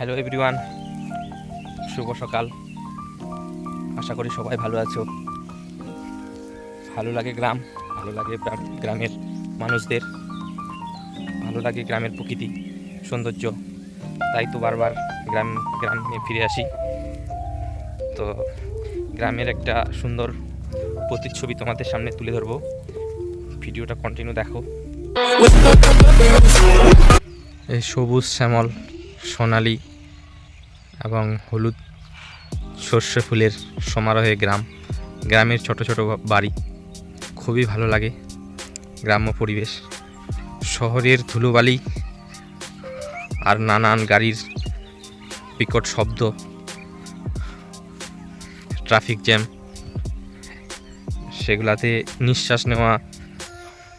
Hello everyone শুভ সকাল। আশা করি সবাই ভালো আছো। ভালো লাগে গ্রাম, ভালো লাগে গ্রাম- গ্রামের মানুষদের। ভালো লাগে গ্রামের প্রকৃতি, সৌন্দর্য। তাই তো বারবার গ্রাম, গ্রামে ফিরে আসি। তো গ্রামের একটা সুন্দর প্রতিচ্ছবি তোমাদের সামনে তুলে ধরবো। ভিডিওটা কন্টিনিউ দেখো। এই সবুজ শ্যামল। সোনালি এবং হলুদ সর্ষে ফুলের সমারোহে গ্রাম। গ্রামের ছোট ছোট বাড়ি। খুবই ভালো লাগে গ্রাম্য পরিবেশ। শহরের ধুলোবালি আর নানান গাড়ির বিকট শব্দ। Traffic jam. সেগুলাতে নিঃশ্বাস নেওয়া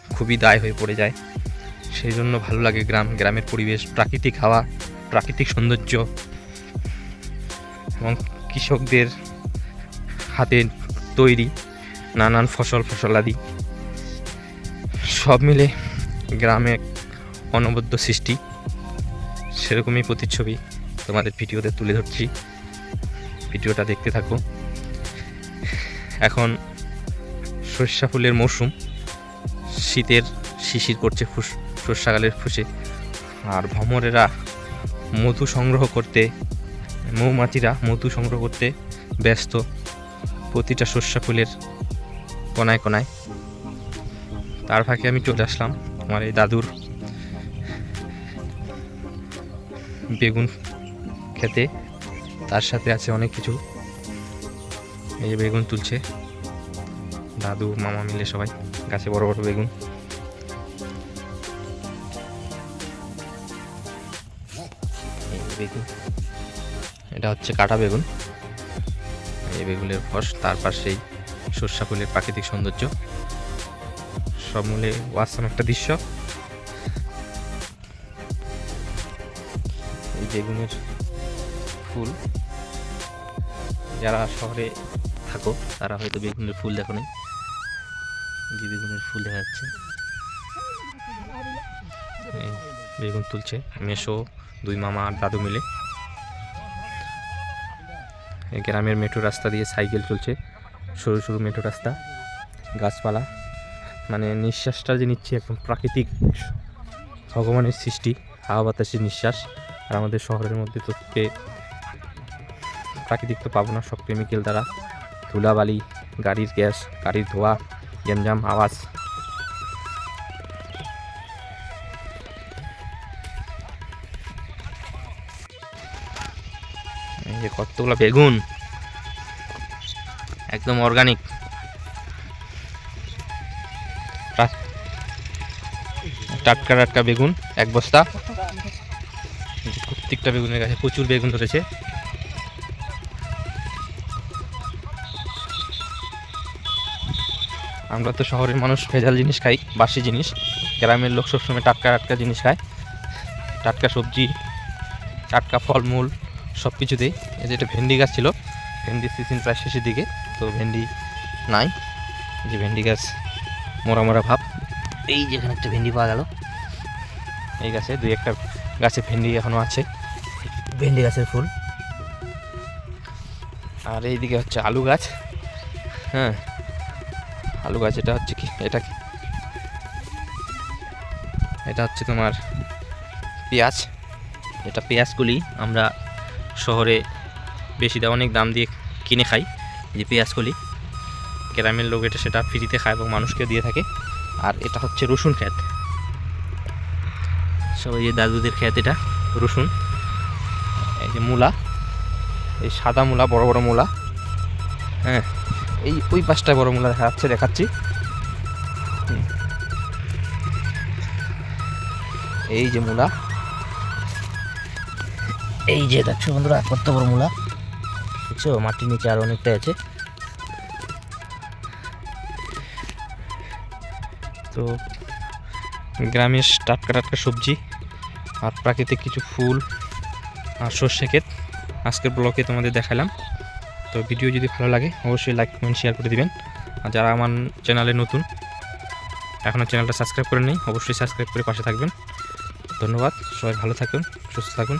খুবই দায় হয়ে পড়ে যায়। সেই জন্য ভালো লাগে গ্রাম, গ্রামের পরিবেশ, প্রাকৃতিক হাওয়া প্রাকৃতিক সৌন্দর্য এবং কৃষকদের হাতে তৈরি নানান ফসল, ফসলাদি। সব মিলে গ্রামে অনবদ্য সৃষ্টি। সেরকমই প্রতিচ্ছবি তোমাদের ভিডিওতে তুলে ধরছি। ভিডিওটা দেখতে থাকো। এখন সর্ষা ফুলের মৌসুম শীতের শিশির করছে ফুস সর্ষাকালের ফুসে। আর ভ্রমরেরা মধু সংগ্রহ করতে, মৌমাছিরা মধু সংগ্রহ করতে ব্যস্ত প্রতিটা সর্ষা ফুলের কোনায় কোনায়। তার ফাঁকে আমি চলে আসলাম আমার এই দাদুর বেগুন খেতে। তার সাথে আছে অনেক কিছু। এই বেগুন তুলছে। দাদু, মামা মিলে সবাই গাছে বড় বড় বেগুন। বেগুন। এটা হচ্ছে কাটা বেগুন। এই বেগুনের ফস তার পাশেই সর্ষা ফুলের প্রাকৃতিক সৌন্দর্য। সব মূলে ওয়াসাম একটা দৃশ্য। এই বেগুনের ফুল, যারা শহরে থাকো, তারা হয়তো বেগুনের ফুল দেখো নি যে বেগুনের ফুল দেখা যাচ্ছে। বেগুন তুলছে মেশো দুই মামা আর দাদু মিলে। গ্রামের মেট্রো রাস্তা দিয়ে সাইকেল চলছে, সরু সরু মেট্রো রাস্তা, গাছপালা। মানে নিঃশ্বাসটা যে নিচ্ছে একদম প্রাকৃতিক ভগবানের সৃষ্টি, হাওয়া বাতাসের নিঃশ্বাস। আর আমাদের শহরের মধ্যে তো প্রাকৃতিক তো পাবো না, সব কেমিক্যাল দ্বারা। ধুলাবালি, গাড়ির গ্যাস, গাড়ির ধোয়া গ্যাঞ্জাম আওয়াজ। যে কতগুলো বেগুন? একদম অর্গানিক টাটকা টাটকা বেগুন, এক বস্তা। প্রত্যেকটা বেগুনের গাছে প্রচুর বেগুন ধরেছে। আমরা তো শহরের মানুষ, ভেজাল জিনিস খাই, বাসি জিনিস। গ্রামের লোক সবসময় টাটকা টাটকা জিনিস খায়। টাটকা সবজি, টাটকা ফলমূল। সব কিছুতেই। এই যে এটা ভেন্ডি গাছ ছিল, ভেন্ডি সিজন প্রায় শেষের দিকে, তো ভেন্ডি নাই। যে ভেন্ডি গাছ, মোরা মোরা ভাব। এই যে এখানে একটা ভেন্ডি পাওয়া গেল। এই গাছে দুই একটা গাছে ভেন্ডি এখনও আছে। ভেন্ডি গাছের ফুল। আর এইদিকে হচ্ছে আলু গাছ। হ্যাঁ আলু গাছ এটা হচ্ছে কি, এটা কি? এটা হচ্ছে তোমার পেঁয়াজ। এটা পেঁয়াজগুলি আমরা শহরে বেশি দাম অনেক দাম দিয়ে কিনে খাই। যে পেঁয়াজকলি গ্রামের লোক এটা সেটা ফ্রিতে খায় এবং মানুষকে দিয়ে থাকে। আর এটা হচ্ছে রসুন ক্ষেত। সবাই যে দাদুদের ক্ষেত এটা, রসুন। এই যে মূলা, এই সাদা মূলা, বড় বড় মূলা। হ্যাঁ এই ওই পাঁচটা বড় মূলা দেখা যাচ্ছে, দেখাচ্ছি। এই যে মূলা। এই যে দেখছ বন্ধুরা কত বড় মূলা। দেখছ, মাটির নিচে আর অনেকটাই আছে। তো গ্রামের টাটকা টাটকা সবজি আর প্রাকৃতিক কিছু ফুল আর সর্ষে ক্ষেত। আজকের ব্লগে তোমাদের দেখালাম। তো ভিডিও যদি ভালো লাগে, অবশ্যই লাইক কমেন্ট শেয়ার করে দিবেন। আর যারা আমার চ্যানেলে নতুন এখনও চ্যানেলটা সাবস্ক্রাইব করে নেই অবশ্যই সাবস্ক্রাইব করে পাশে থাকবেন। ধন্যবাদ, সবাই ভালো থাকুন, সুস্থ থাকুন।